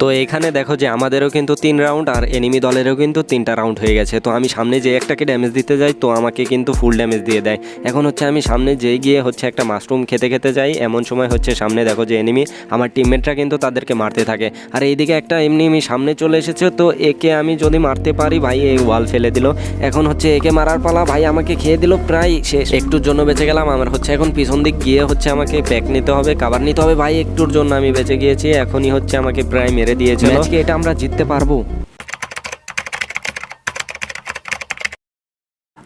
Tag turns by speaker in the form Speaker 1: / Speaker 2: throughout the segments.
Speaker 1: তো এখানে দেখো যে আমাদেরও কিন্তু তিন রাউন্ড আর এনিমি দলেরও কিন্তু তিনটা রাউন্ড হয়ে গেছে। তো আমি সামনে যে একটাকে ড্যামেজ দিতে যাই, তো আমাকে কিন্তু ফুল ড্যামেজ দিয়ে দেয়। এখন হচ্ছে আমি সামনে যেই গিয়ে হচ্ছে একটা মাশরুম খেতে খেতে যাই, এমন সময় হচ্ছে সামনে দেখো যে এনিমি আমার টিমমেটরা কিন্তু তাদেরকে মারতে থাকে। আর এইদিকে একটা এমনি আমি সামনে চলে এসেছে, তো একে আমি যদি মারতে পারি, ভাই এই ওয়াল ফেলে দিল। এখন হচ্ছে একে মারার পালা, ভাই আমাকে খেয়ে দিল প্রায় শেষ একটুর জন্য বেঁচে গেলাম। আমার হচ্ছে এখন পিছন দিক গিয়ে হচ্ছে আমাকে প্যাক নিতে হবে কাবার নিতে হবে। ভাই একটুর জন্য আমি বেঁচে গিয়েছি, এখনই হচ্ছে আমাকে প্রায় দিয়েছে আজকে এটা আমরা জিততে পারব।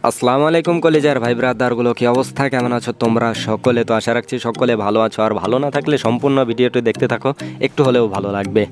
Speaker 1: আসসালামু আলাইকুম কলেজার ভাই ব্রাদারগুলো কি অবস্থা? কেমন আছো তোমরা? সকলে তো আশা রাখছি সকলে ভালো আছো। আর ভালো না থাকলে সম্পূর্ণ ভিডিওটি দেখতে থাকো একটু হলেও ভালো লাগবে।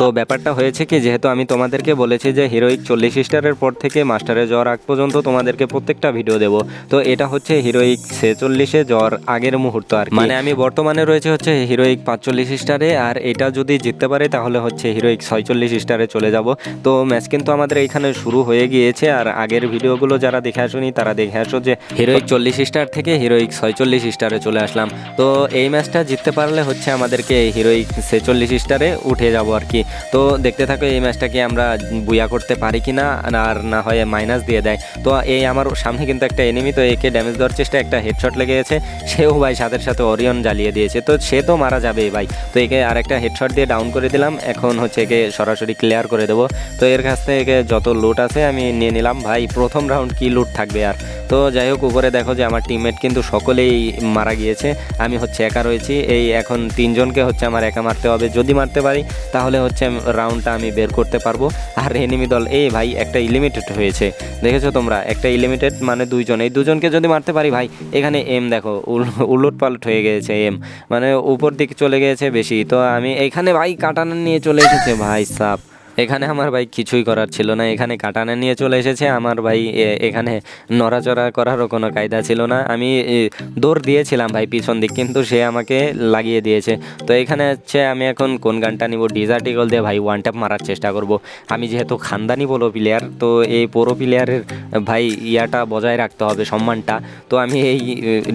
Speaker 1: তো ব্যাপারটা হয়েছে কি, যেহেতু আমি তোমাদেরকে বলেছি যে হিরোইক চল্লিশ স্টারের পর থেকে মাস্টারে যাওয়ার আগ পর্যন্ত তোমাদেরকে প্রত্যেকটা ভিডিও দেব। তো এটা হচ্ছে হিরোইক ছেচল্লিশে যাওয়ার আগের মুহূর্ত আর মানে আমি বর্তমানে রয়েছে হচ্ছে হিরোইক পাঁচচল্লিশ স্টারে, আর এটা যদি জিততে পারে তাহলে হচ্ছে হিরোইক ছয়চল্লিশ স্টারে চলে যাব। তো ম্যাচ কিন্তু আমাদের এইখানে শুরু হয়ে গিয়েছে, আর আগের ভিডিওগুলো যারা দেখে আসুনি তারা দেখে আসো যে হিরোইক চল্লিশ স্টার থেকে হিরোইক ছয়চল্লিশ স্টারে চলে আসলাম। তো এই ম্যাচটা জিততে পারলে হচ্ছে আমাদেরকে হিরোইক ছেচল্লিশ স্টারে উঠে যাব আর কি। তো দেখতে থাকো, এই ম্যাচটাকে আমরা বুয়া করতে পারি কি না আর না হয় মাইনাস দিয়ে দেয়। তো এই আমার সামনে কিন্তু একটা এনিমি তো একে ড্যামেজ দেওয়ার চেষ্টা একটা হেডশট লেগে গেছে সেও ভাই সাথে সাথে অরিয়ন জ্বালিয়ে দিয়েছে। তো সে তো মারা যাবে ভাই। তো একে আরেকটা হেডশট দিয়ে ডাউন করে দিলাম। এখন হচ্ছে একে সরাসরি ক্লিয়ার করে দেবো। তো এর কাছ থেকে একে যত লুট আছে আমি নিয়ে নিলাম। ভাই, প্রথম রাউন্ড কি লুট থাকবে আর? তো যাই হোক, উপরে দেখো যে আমার টিমমেট কিন্তু সকলেই মারা গিয়েছে। আমি হচ্ছে একা রয়েছি। এই এখন তিনজনকে হচ্ছে আমার একা মারতে হবে। যদি মারতে পারি, তাহলে হচ্ছে রাউন্ডটা আমি বের করতে পারব। আর এনিমি দল, এই ভাই, একটা ইলিমিটেড হয়েছে। দেখেছ তোমরা? একটা ইলিমিটেড মানে দুইজন। এই দুজনকে যদি মারতে পারি ভাই, এখানে এম দেখো, উল- উলট পালট হয়ে গেছে এম মানে উপর দিকে চলে গিয়েছে বেশি। তো আমি এখানে ভাই, কাটানা নিয়ে চলে এসেছে। ভাই সাপ। এখানে আমার ভাই কিছুই করার ছিল না। এখানে কাটানা নিয়ে চলে এসেছে। আমার ভাই এখানে নড়াচড়া করারও কোনো কায়দা ছিল না। আমি দৌড় দিয়েছিলাম ভাই পিছন দিক, কিন্তু সে আমাকে লাগিয়ে দিয়েছে। তো এখানে হচ্ছে আমি এখন কোন গানটা নিব? ডিজার্টিকল দিয়ে ভাই ওয়ান ট্যাপ মারার চেষ্টা করব। আমি যেহেতু খানদানি বলো প্লেয়ার তো এই পুরো প্লেয়ারের ভাই ইয়াটা বজায় রাখতে হবে, সম্মানটা। তো আমি এই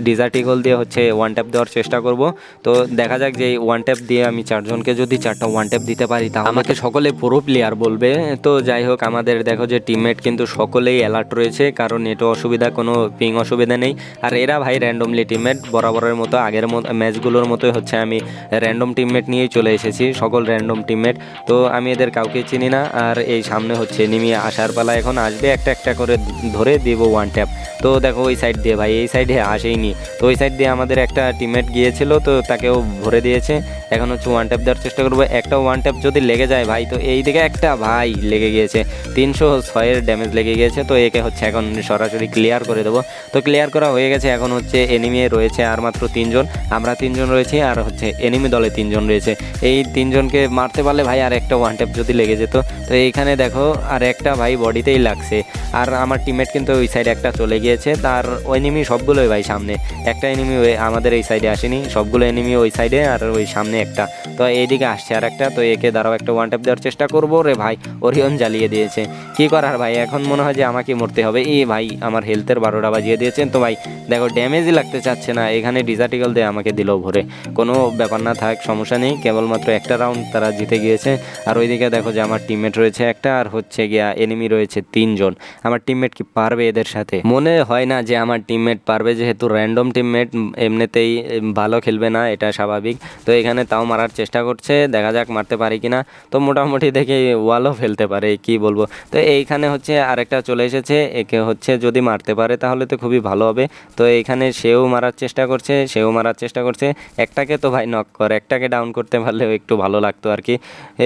Speaker 1: ডিজার্টিকল দিয়ে হচ্ছে ওয়ান ট্যাপ দেওয়ার চেষ্টা করব। তো দেখা যাক যে ওয়ান ট্যাপ দিয়ে আমি চারজনকে যদি চারটা ওয়ান ট্যাপ দিতে পারি তা আমাকে সকলে পুরো প্লেয়ার বলবে। তো যাই হোক, আমাদের দেখো যে টিমমেট কিন্তু সকলেই অ্যালার্ট রয়েছে, কারণ নেটও অসুবিধা, কোনো পিং অসুবিধা নেই। আর এরা ভাই র্যান্ডমলি টিমমেট বরাবরের মতো আগের ম্যাচগুলোর মতোই হচ্ছে। আমি র্যান্ডম টিমমেট নিয়েই চলে এসেছি, সকল র্যান্ডম টিমমেট তো আমি এদের কাউকে চিনি না, আর এই সামনে হচ্ছে নিমি আসার পালা এখন আসবে, একটা একটা করে ধরে দিব ওয়ান ট্যাপ তো দেখো ওই সাইড দিয়ে ভাই, এই সাইডে আসেইনি। তো ওই সাইড দিয়ে আমাদের একটা টিমমেট গিয়েছিল, তো তাকেও ভরে দিয়েছে। এখন হচ্ছে ওয়ান ট্যাপ দেওয়ার চেষ্টা করব। একটা ওয়ান ট্যাপ যদি লেগে যায় ভাই, তো এই একটা ভাই লেগে গিয়েছে, তিনশো ছয়ের ড্যামেজ লেগে গিয়েছে, তো একে হচ্ছে এখন সরাসরি ক্লিয়ার করে দেবো। তো ক্লিয়ার করা হয়ে গেছে, এখন হচ্ছে এনিমি রয়েছে আর মাত্র তিনজন, আমরা তিনজন রয়েছি আর হচ্ছে এনিমি দলে তিনজন রয়েছে। এই তিনজনকে মারতে পারলে ভাই আর একটা ওয়ান ট্যাপ যদি লেগে যেত, তো এইখানে দেখো আর একটা ভাই বডিতেই লাগছে। আর আমার টিমমেট কিন্তু ওই সাইডে একটা চলে গিয়েছে, তার এনিমি সবগুলোই ভাই সামনে। একটা এনিমি আমাদের এই সাইডে আসেনি, সবগুলো এনিমি ওই সাইডে আর ওই সামনে একটা। তো এইদিকে আসছে আর একটা তো একে দাঁড়াও একটা ওয়ান ট্যাপ দেওয়ার চেষ্টা করব রে ভাই? ওরিয়ন জ্বালিয়ে দিয়েছে। কি করার ভাই? এখন মনে হয় যে আমাকে মরতে হবে। এ ভাই, আমার হেলথের বারোটা বাজিয়ে দিয়েছেন তো ভাই। দেখো ড্যামেজই লাগতে চাচ্ছে না। এখানে ডিজার্টিকল দিয়ে আমাকে দিল ভরে। কোনো ব্যাপার না থাক, সমস্যা নেই। কেবলমাত্র একটা রাউন্ড তারা জিতে গিয়েছে। আর ওইদিকে দেখো যে আমার টিমমেট রয়েছে একটা, আর হচ্ছে গিয়া এনিমি রয়েছে তিনজন। আমার টিমমেট কি পারবে এদের সাথে? মনে হয় না যে আমার টিমমেট পারবে, যেহেতু র্যান্ডম টিমমেট এমনিতেই ভালো খেলবে না, এটা স্বাভাবিক। তো এখানে তাও মারার চেষ্টা করছে। দেখা যাক মারতে পারি কিনা। তো মোটামুটি দেখে ওয়ালও ফেলতে পারে, কি বলব? তো এইখানে হচ্ছে আরেকটা চলে এসেছে, একে হচ্ছে যদি মারতে পারে তাহলে তো খুবই ভালো হবে। তো এইখানে সেও মারার চেষ্টা করছে, সেও মারার চেষ্টা করছে। একটাকে তো ভাই নক কর, একটাকে ডাউন করতে পারলেও একটু ভালো লাগতো আর কি।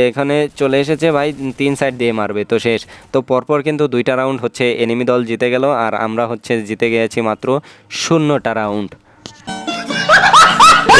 Speaker 1: এখানে চলে এসেছে ভাই, তিন সাইড দিয়ে মারবে, তো শেষ। তো পরপর কিন্তু দুইটা রাউন্ড হচ্ছে এনিমি দল জিতে গেল, আর আমরা হচ্ছে জিতে গেছি মাত্র শূন্যটা রাউন্ড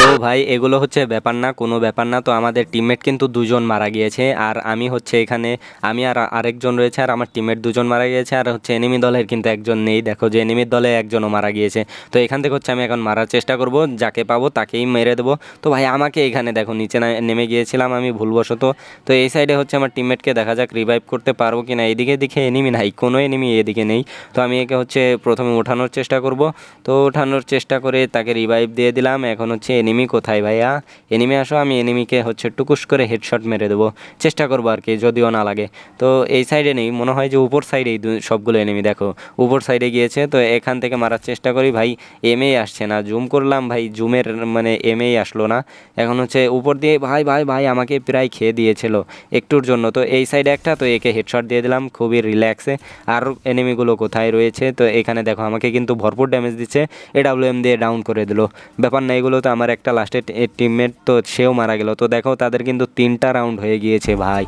Speaker 1: তো ভাই, এগুলো হচ্ছে ব্যাপার না, কোনো ব্যাপার না। তো আমাদের টিমমেট কিন্তু দুজন মারা গিয়েছে, আর আমি হচ্ছে এখানে, আমি আর আরেকজন রয়েছে, আর আমার টিমমেট দুজন মারা গিয়েছে, আর হচ্ছে এনিমি দলের কিন্তু একজন নেই। দেখো যে এনিমির দলে একজনও মারা গিয়েছে। তো এখান থেকে হচ্ছে আমি এখন মারার চেষ্টা করব, যাকে পাবো তাকেই মেরে দেবো। তো ভাই, আমাকে এখানে দেখো, নিচে নেমে গিয়েছিলাম আমি ভুলবশত। তো এই সাইডে হচ্ছে আমার টিমমেটকে দেখা যাক রিভাইভ করতে পারব কি না এদিকে দিকে এনিমি নাই, কোনো এনিমি এদিকে নেই। তো আমি একে হচ্ছে প্রথমে ওঠানোর চেষ্টা করব। তো ওঠানোর চেষ্টা করে তাকে রিভাইভ দিয়ে দিলাম। এখন হচ্ছে এনিমি এনিমি কোথায় ভাইয়া? এনিমি আসো, আমি এনিমিকে হচ্ছে টুকুস করে হেডশট মেরে দেবো। চেষ্টা করব আর কি, যদিও না লাগে। তো এই সাইডে নেই, মনে হয় যে উপর সাইডেই সবগুলো এনিমি দেখো। উপর সাইডে গিয়েছে, তো এখান থেকে মারার চেষ্টা করি। ভাই এমেই আসছে না। জুম করলাম, ভাই জুমের মানে এমেই আসলো না। এখন হচ্ছে উপর দিয়ে, ভাই ভাই ভাই, আমাকে প্রায় খেয়ে দিয়েছিল একটুর জন্য। তো এই সাইডে একটা, তো একে হেডশট দিয়ে দিলাম, খুবই রিল্যাক্সে আর এনিমিগুলো কোথায় রয়েছে? তো এখানে দেখো, আমাকে কিন্তু ভরপুর ড্যামেজ দিচ্ছে। এডাব্লিউএম দিয়ে ডাউন করে দিল। ব্যাপার না, এগুলো তো আমার একটা লাস্টের টিমমেট তো সেও মারা গেল। তো দেখো তাদের কিন্তু তিনটা রাউন্ড হয়ে গিয়েছে ভাই।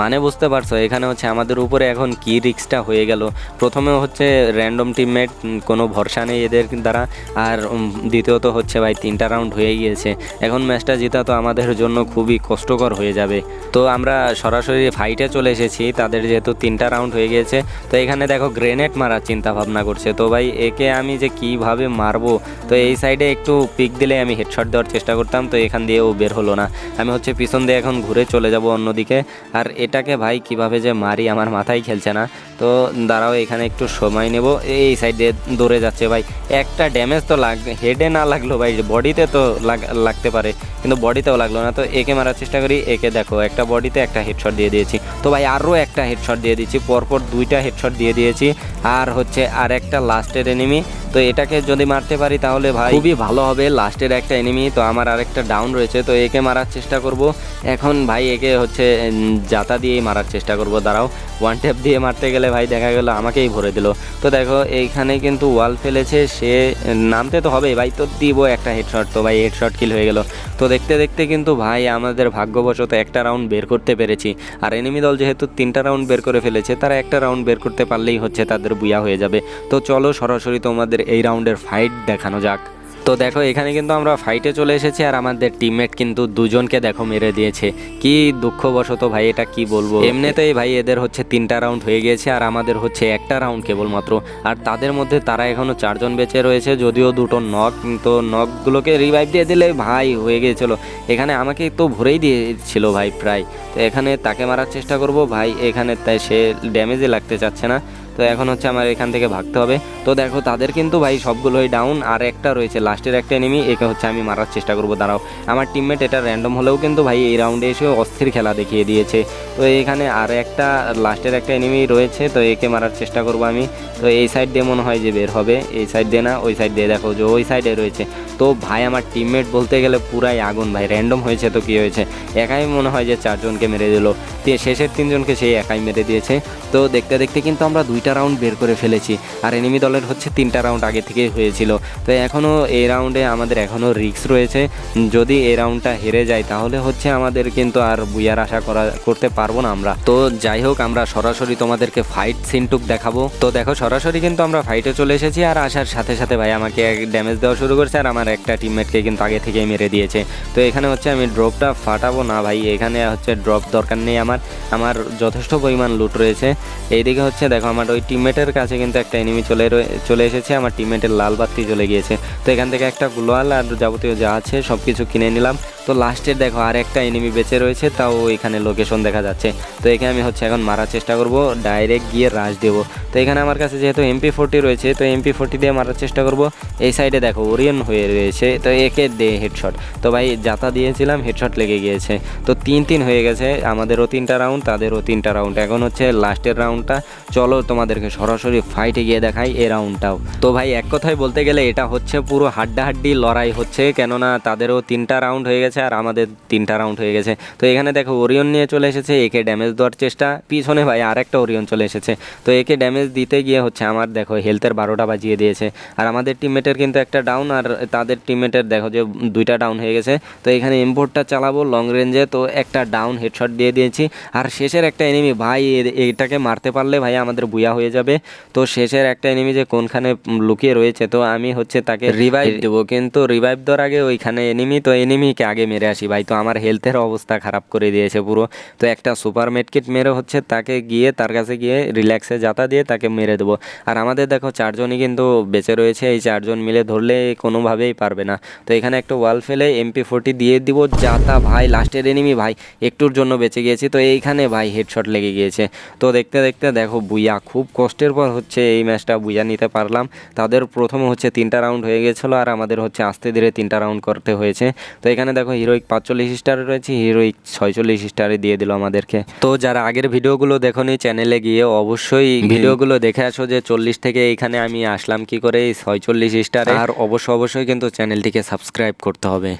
Speaker 1: মানে বুঝতে পারছ, এখানে হচ্ছে আমাদের উপরে এখন কি রিক্সটা হয়ে গেল? প্রথমে হচ্ছে র্যান্ডম টিমমেট কোনো ভরসা নেই এদের দ্বারা, আর দ্বিতীয়ত হচ্ছে ভাই তিনটা রাউন্ড হয়ে গিয়েছে। এখন ম্যাচটা জেতা তো আমাদের জন্য খুবই কষ্টকর হয়ে যাবে। তো আমরা সরাসরি ফাইটে চলে এসেছি, তাদের যেহেতু তিনটা রাউন্ড হয়ে গিয়েছে, তো এখানে দেখো গ্রেনেড মারার চিন্তা ভাবনা করছে। তো ভাই, একে আমি যে কীভাবে মারবো? তো এই সাইডে একটু পিক দিলে আমি হেডশট দেওয়ার চেষ্টা করতাম, তো এখান দিয়েও বের হলো না। আমি হচ্ছে পিছন দিয়ে এখন ঘুরে চলে যাব অন্যদিকে, আর এটাকে ভাই কীভাবে যে মারি আমার মাথায় খেলছে না। তো দাঁড়াও, এখানে একটু সময় নেব। এই সাইডে দৌড়ে যাচ্ছে ভাই। একটা ড্যামেজ তো লাগ হেডে না লাগল ভাই বডিতে তো লাগ- লাগতে পারে, কিন্তু বডিতেও লাগল না। তো একে মারার চেষ্টা করি, একে দেখো, একটা বডিতে একটা হেডশট দিয়ে দিয়েছি। তো ভাই আরও একটা হেডশট দিয়ে দিয়েছি পরপর দুইটা হেডশট দিয়ে দিয়েছি। আর হচ্ছে আর একটা লাস্টের এনিমি তো এটাকে যদি মারতে পারি তাহলে ভাই খুবই ভালো হবে, লাস্টের একটা এনিমি তো আমার আরেকটা ডাউন রয়েছে, তো একে মারার চেষ্টা করব। এখন ভাই একে হচ্ছে জাতা দিয়েই মারার চেষ্টা করব, দাঁড়াও। ওয়ান ট্যাপ দিয়ে মারতে গেলে ভাই দেখা গেল আমাকেই ভরে দিল। তো দেখো, এইখানে কিন্তু ওয়াল ফেলেছে, সে নামতে তো হবে ভাই তো দিব একটা হেডশট তো ভাই হেডশট কিল হয়ে গেল। তো দেখতে দেখতে কিন্তু ভাই আমাদের ভাগ্যবশত একটা রাউন্ড বের করতে পেরেছি। আর এনিমি দল যেহেতু তিনটা রাউন্ড বের করে ফেলেছে, তারা একটা রাউন্ড বের করতে পারলেই হচ্ছে, তাদের বুয়া হয়ে যাবে। তো চলো সরাসরি তোমাদের এই রাউন্ডের ফাইট দেখানো যাক। তো দেখো, এখানে কিন্তু আমরা ফাইটে চলে এসেছি আর আমাদের টিমমেট কিন্তু দুজনকে দেখো মেরে দিয়েছে। কি দুঃখবশত ভাই, এটা কি বলব? এমনিতেই ভাই, এদের হচ্ছে তিনটা রাউন্ড হয়ে গিয়েছে আর আমাদের হচ্ছে একটা রাউন্ড কেবলমাত্র। আর তাদের মধ্যে তারা এখনও চারজন বেঁচে রয়েছে, যদিও দুটো নক তো নকগুলোকে রিভাইভ দিয়ে দিলে ভাই হয়ে গিয়েছিল। এখানে আমাকে তো ভরেই দিয়েছিল ভাই প্রায়। তো এখানে তাকে মারার চেষ্টা করব ভাই, এখানে তাই সে ড্যামেজে লাগতে চাচ্ছে না। তো এখন হচ্ছে আমার এখান থেকে ভাগতে হবে। তো দেখো, তাদের কিন্তু ভাই সবগুলোই ডাউন আর একটা রয়েছে লাস্টের একটা এনিমি একে হচ্ছে আমি মারার চেষ্টা করব, দাঁড়াও। আমার টিমমেট এটা র্যান্ডম হলেও কিন্তু ভাই এই রাউন্ডে এসে অস্থির খেলা দেখিয়ে দিয়েছে। তো এখানে আর একটা লাস্টের একটা এনিমি রয়েছে, তো একে মারার চেষ্টা করব আমি। তো এই সাইড দিয়ে মনে হয় যে বের হবে, এই সাইড দিয়ে না, ওই সাইড দিয়ে দেখো যে ওই সাইডে রয়েছে। তো ভাই আমার টিমমেট বলতে গেলে পুরাই আগুন ভাই র্যান্ডম হয়েছে তো কী হয়েছে? একাই মনে হয় যে চারজনকে মেরে দিল। শেষের তিনজনকে সেই একাই মেরে দিয়েছে। তো দেখতে দেখতে কিন্তু আমরা দুইটা রাউন্ড বের করে ফেলেছি। আর এনিমি দলের হচ্ছে তিনটা রাউন্ড আগে থেকেই হয়েছিল। তো এখনও এই রাউন্ডে আমাদের এখনও রিস্ক রয়েছে। যদি এই রাউন্ডটা হেরে যায়, তাহলে হচ্ছে আমাদের কিন্তু আর বুয়ার আশা করা, করতে পারব না আমরা। তো যাই হোক, আমরা সরাসরি তোমাদেরকে ফাইট সিনটুক দেখাবো। তো দেখো, সরাসরি কিন্তু আমরা ফাইটে চলে এসেছি। আর আসার সাথে সাথে ভাই আমাকে ড্যামেজ দেওয়া শুরু করছে। আর আমার একটা টিমমেটকে কিন্তু আগে থেকেই মেরে দিয়েছে। তো এখানে হচ্ছে আমি ড্রপটা ফাটাবো না ভাই। এখানে হচ্ছে ড্রপ দরকার নেই আমার। আমার যথেষ্ট পরিমাণ লুট রয়েছে। এইদিকে হচ্ছে দেখো, আমার ওই টিমমেটের কাছে কিন্তু একটা এনিমি চলে চলে এসেছে, আমার টিমমেটের লাল বাতি চলে গিয়েছে। তো এখান থেকে একটা গ্লোয়াল আর যাবতীয় যা আছে সব কিছু কিনে নিলাম। তো লাস্টের দেখো আর একটা এনিমি বেঁচে রয়েছে, তাও এখানে লোকেশন দেখা যাচ্ছে। তো এখানে আমি হচ্ছে এখন মারার চেষ্টা করব ডাইরেক্ট গিয়ে রাশ দেবো। তো এখানে আমার কাছে যেহেতু এমপি ফোর্টি রয়েছে, তো এমপি ফোর্টি দিয়ে মারার চেষ্টা করব। এই সাইডে দেখো ওরিয়ন হয়ে রয়েছে, তো একে দে হেডশট তো ভাই যাতা দিয়েছিলাম হেডশট লেগে গিয়েছে। তো তিন তিন হয়ে গেছে, আমাদেরও তিনটা রাউন্ড তাদেরও তিনটা রাউন্ড এখন হচ্ছে লাস্টের রাউন্ডটা চলো তোমাদেরকে সরাসরি ফাইটে গিয়ে দেখাই এই রাউন্ডটাও তো ভাই এক কথায় বলতে গেলে এটা হচ্ছে পুরো হাড্ডাহাড্ডি লড়াই হচ্ছে, কেননা তাদেরও তিনটা রাউন্ড হয়ে গেছে। আর আমাদের তিনটা রাউন্ড হয়ে গেছে। তো এখানে দেখো ওরিয়ন নিয়ে চলে এসেছে একে ড্যামেজ দেওয়ার চেষ্টা। পিছনে ভাই আর একটা ওরিয়ন চলে এসেছে। তো একে ড্যামেজ দিতে গিয়ে হচ্ছে আমার দেখো হেলথের বারোটা বাজিয়ে দিয়েছে। আর আমাদের টিমমেটের কিন্তু একটা ডাউন আর তাদের টিমমেটের দেখো যে দুইটা ডাউন হয়ে গেছে। তো এখানে ইম্পোর্টটা চালাবো লং রেঞ্জে তো একটা ডাউন হেডশট দিয়ে দিয়েছি। আর শেষের একটা এনিমি ভাই এটাকে মারতে পারলে ভাই আমাদের বুয়া হয়ে যাবে। তো শেষের একটা এনিমি যে কোনখানে লুকিয়ে রয়েছে, তো আমি হচ্ছে তাকে রিভাইভ দেবো। কিন্তু রিভাইভ দেওয়ার আগে ওইখানে এনিমি তো এনিমিকে আগে আগে মেরে আসি। ভাই, তো আমার হেলথের অবস্থা খারাপ করে দিয়েছে পুরো। তো একটা সুপার মেডকিট মেরে হচ্ছে, তাকে গিয়ে, তার কাছে গিয়ে রিল্যাক্সে যাতা দিয়ে তাকে মেরে দেবো। আর আমাদের দেখো, চারজনই কিন্তু বেঁচে রয়েছে। এই চারজন মিলে ধরলে কোনোভাবেই পারবে না। তো এখানে একটা ওয়াল ফেলে এমপি ফোরটি দিয়ে দিব। যাতা ভাই লাস্টের এনিমি ভাই, একটুর জন্য বেঁচে গিয়েছি। তো এইখানে ভাই হেডশট লেগে গিয়েছে। তো দেখতে দেখতে দেখো, বুইয়া খুব কষ্টের পর হচ্ছে এই ম্যাচটা বুইয়া নিতে পারলাম। তাদের প্রথমে হচ্ছে তিনটা রাউন্ড হয়ে গেছিল আর আমাদের হচ্ছে আস্তে ধীরে তিনটা রাউন্ড করতে হয়েছে। তো এখানে দেখো হিরোইক পাঁচচল্লিশ স্টারে রয়েছে হিরোইক ছয়চল্লিশ স্টারে দিয়ে দিল আমাদেরকে। তো যারা আগের ভিডিওগুলো দেখোনি চ্যানেলে গিয়ে অবশ্যই ভিডিওগুলো দেখে আসো যে চল্লিশ থেকে এখানে আমি আসলাম কি করে এই ছয়চল্লিশ স্টারে আর অবশ্যই অবশ্যই কিন্তু চ্যানেলটিকে সাবস্ক্রাইব করতে হবে।